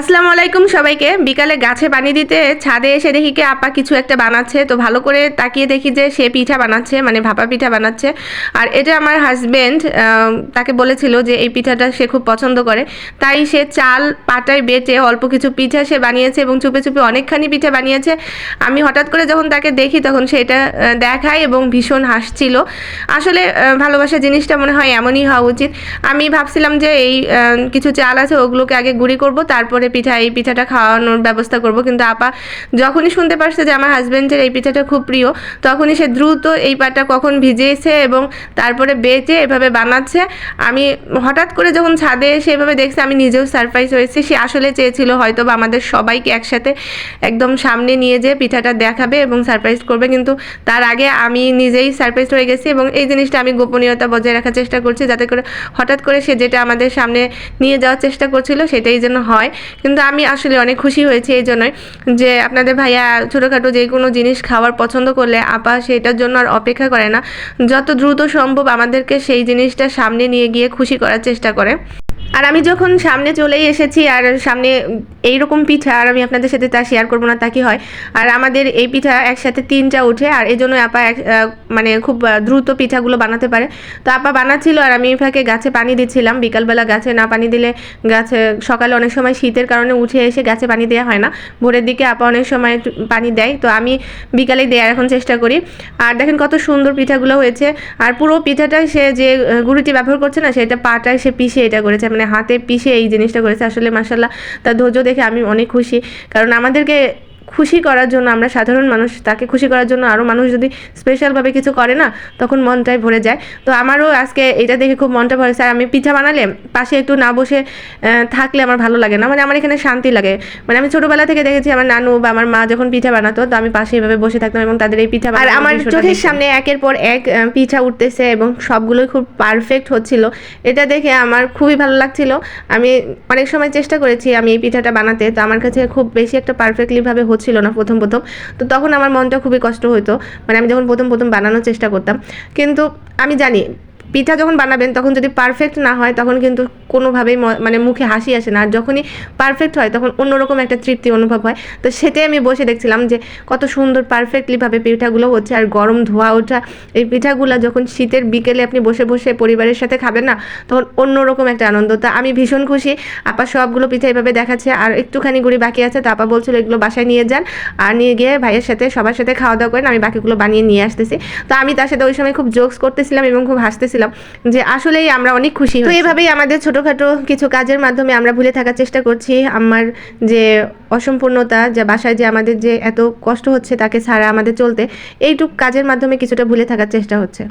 আসসালামু আলাইকুম সবাইকে। বিকালে গাছে পানি দিতে ছাদে এসে দেখি কি আপা কিছু একটা বানাচ্ছে। তো ভালো করে তাকিয়ে দেখি যে সে পিঠা বানাচ্ছে মানে ভাপা পিঠা বানাচ্ছে। আর এটা আমার হাজবেন্ড তাকে বলেছিল যে এই পিঠাটা সে খুব পছন্দ করে। তাই সে চাল পাটায় বেটে অল্প কিছু পিঠা সে বানিয়েছে এবং চুপে চুপে অনেকখানি পিঠা বানিয়েছে। আমি হঠাৎ করে যখন তাকে দেখি তখন সেটা আহ, দেখায় এবং ভীষণ হাসছিল। আসলে ভালোবাসা জিনিসটা মনে হয় এমনই হওয়া উচিত। আমি ভাবছিলাম যে এই কিছু চাল আছে ওগুলোকে আগে গুঁড়ি করব তারপরে পিঠা, এই পিঠাটা খাওয়ানোর ব্যবস্থা করব। কিন্তু আপা যখনই শুনতে পারছে যে আমার হাজব্যান্ডের এই পিঠাটা খুব প্রিয়, তখনই সে দ্রুত এই পাটা কখন ভিজিয়েছে এবং তারপরে বেটে এভাবে বানাচ্ছে। আমি হঠাৎ করে যখন ছাদে এসে এভাবে দেখছি, আমি নিজেও সারপ্রাইজ হয়েছি। সে আসলে চেয়েছিল হয়তো বা আমাদের সবাইকে একসাথে একদম সামনে নিয়ে যেয়ে পিঠাটা দেখাবে এবং সারপ্রাইজ করবে। কিন্তু তার আগে আমি নিজেই সারপ্রাইজ হয়ে গেছি এবং এই জিনিসটা আমি গোপনীয়তা বজায় রাখার চেষ্টা করছি, যাতে করে হঠাৎ করে সে যেটা আমাদের সামনে নিয়ে যাওয়ার চেষ্টা করছিল, সেটাই যেন হয়। কিন্তু আমি আসলে অনেক খুশি হয়েছি এই জন্যই যে আপনাদের ভাইয়া ছোটোখাটো যে কোনো জিনিস খাওয়ার পছন্দ করলে আপা সেটার জন্য আর অপেক্ষা করে না। যত দ্রুত সম্ভব আমাদেরকে সেই জিনিসটা সামনে নিয়ে গিয়ে খুশি করার চেষ্টা করে। আর আমি যখন সামনে চলেই এসেছি আর সামনে এইরকম পিঠা আর আমি আপনাদের সাথে তা শেয়ার করব না, তা কি হয়? আর আমাদের এই পিঠা একসাথে তিনটা উঠে আর এই জন্য আপা এক মানে খুব দ্রুত পিঠাগুলো বানাতে পারে। তো আপা বানাচ্ছিল আর আমি ফাঁকে গাছে পানি দিচ্ছিলাম। বিকালবেলা গাছে না পানি দিলে গাছে সকালে অনেক সময় শীতের কারণে উঠে এসে গাছে পানি দেওয়া হয় না। ভোরের দিকে আপা অনেক সময় পানি দেয়। তো আমি বিকালে দেওয়ার এখন চেষ্টা করি। আর দেখেন কত সুন্দর পিঠাগুলো হয়েছে। আর পুরো পিঠাটাই সে যে গুঁড়িটি ব্যবহার করছে না, সেটা পাটায় সে পিষে এটা করেছে। মানে হাতে পিষে এই জিনিসটা করেছে। আসলে মাসাল্লাহ তার ধৈর্য দেখে আমি অনেক খুশি। কারণ আমাদেরকে খুশি করার জন্য আমরা সাধারণ মানুষ তাকে খুশি করার জন্য আরও মানুষ যদি স্পেশালভাবে কিছু করে না তখন মনটাই ভরে যায়। তো আমারও আজকে এটা দেখে খুব মনটা ভরেছে আর আমি পিঠা বানালে পাশে একটু না বসে থাকলে আমার ভালো লাগে না। মানে আমার এখানে শান্তি লাগে। মানে আমি ছোটোবেলা থেকে দেখেছি আমার নানু বা আমার মা যখন পিঠা বানাতো তো আমি পাশে এভাবে বসে থাকতাম এবং তাদের এই পিঠা আর আমার চোখের সামনে একের পর এক পিঠা উঠতেছে এবং সবগুলোই খুব পারফেক্ট হচ্ছিল। এটা দেখে আমার খুবই ভালো লাগছিল। আমি অনেক সময় চেষ্টা করেছি আমি এই পিঠাটা বানাতে তো আমার কাছে খুব বেশি একটা পারফেক্টলিভাবে হচ্ছিল না প্রথম প্রথম, তো তখন আমার মনটা খুবই কষ্ট হতো মানে আমি যখন প্রথম প্রথম বানানোর চেষ্টা করতাম, কিন্তু আমি জানি পিঠা যখন বানাবেন, তখন যদি পারফেক্ট না হয়, তখন কিন্তু কোনোভাবেই মানে মুখে হাসি আসে না। আর যখনই পারফেক্ট হয়, তখন অন্যরকম একটা তৃপ্তি অনুভব হয়। তো সেটাই আমি বসে দেখছিলাম যে, কত সুন্দর পারফেক্টলিভাবে পিঠাগুলো হচ্ছে। আর গরম ধোয়া ওঠা, এই পিঠাগুলো যখন শীতের বিকেলে আপনি বসে বসে পরিবারের সাথে খাবেন না, তখন অন্যরকম একটা আনন্দ। তা আমি ভীষণ খুশি। আপা সবগুলো পিঠা এভাবে দেখাচ্ছে। আর একটুখানি গুড়ি বাকি আছে, তো আপা বলছিল এগুলো বাসায় নিয়ে যান। আর নিয়ে গিয়ে ভাইয়ের সাথে, সবার সাথে খাওয়া দাওয়া করেন। আমি বাকিগুলো বানিয়ে নিয়ে আসতেছি। তো আমি তার সাথে ওই সময় খুব জোকস করতেছিলাম এবং খুব হাসতেছিলাম। যে আসলেই আমরা অনেক খুশি তো এইভাবেই আমাদের ছোটোখাটো কিছু কাজের মাধ্যমে আমরা ভুলে থাকার চেষ্টা করছি। আমার যে অসম্পূর্ণতা যা বাসায় যে আমাদের যে এত কষ্ট হচ্ছে তাকে ছাড়া আমাদের চলতে এইটুক কাজের মাধ্যমে কিছুটা ভুলে থাকার চেষ্টা হচ্ছে।